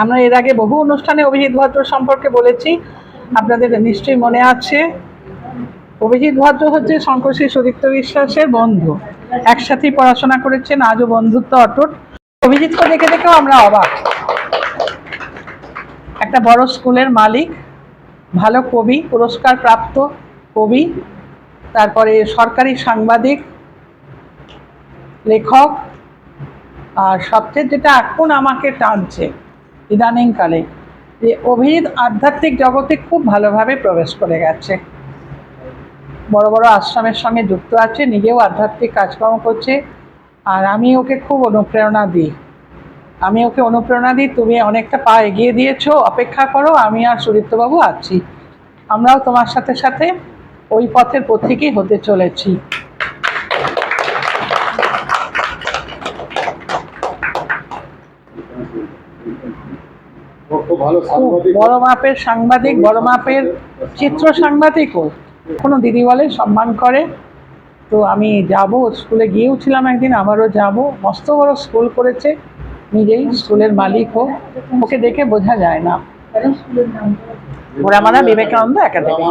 আমরা এর আগে বহু অনুষ্ঠানে অভিজিৎ ভদ্র সম্পর্কে বলেছি। আপনাদের নিশ্চয়ই মনে আছে। অভিজিৎ ভদ্র হচ্ছে শঙ্করশ্রী সুদীপ্ত বিশ্বাসের বন্ধু। একসাথেই পড়াশোনা করেছেন, আজও বন্ধুত্ব অটুট। অভিজিৎকে দেখে দেখেও আমরা অবাক। একটা বড় স্কুলের মালিক, ভালো কবি পুরস্কার প্রাপ্ত কবি, তারপরে সরকারি সাংবাদিক, লেখক আর সবচেয়ে যেটা এখন আমাকে টানছে ইদানিংকালে, যে অভিজিৎ আধ্যাত্মিক জগতে খুব ভালোভাবে প্রবেশ করে গেছে। বড় বড় আশ্রমের সঙ্গে যুক্ত আছে, নিজেও আধ্যাত্মিক কাজকর্ম করছে, আর আমি ওকে খুব অনুপ্রেরণা দিই। আমি ওকে অনুপ্রেরণা দিই, তুমি অনেকটা পা এগিয়ে দিয়েছ, অপেক্ষা করো, আমি আর সুদীপ্তবাবু আছি। আমরাও তোমার সাথে সাথে ওই পথের পথিকই হতে চলেছি ও খুব ভালো খুব সাংবাদিক বড় মাপের সাংবাদিক বড় মাপের চিত্র সাংবাদিকও। কোনো দিদি বলে সম্মান করে। তো আমি যাব স্কুলে গিয়েও ছিলাম একদিন আবারও যাব। মস্ত বড় স্কুল করেছে নিজেই স্কুলের মালিক হোক। ওকে দেখে বোঝা যায় না। ওরা বিবেকানন্দ একাডেমি।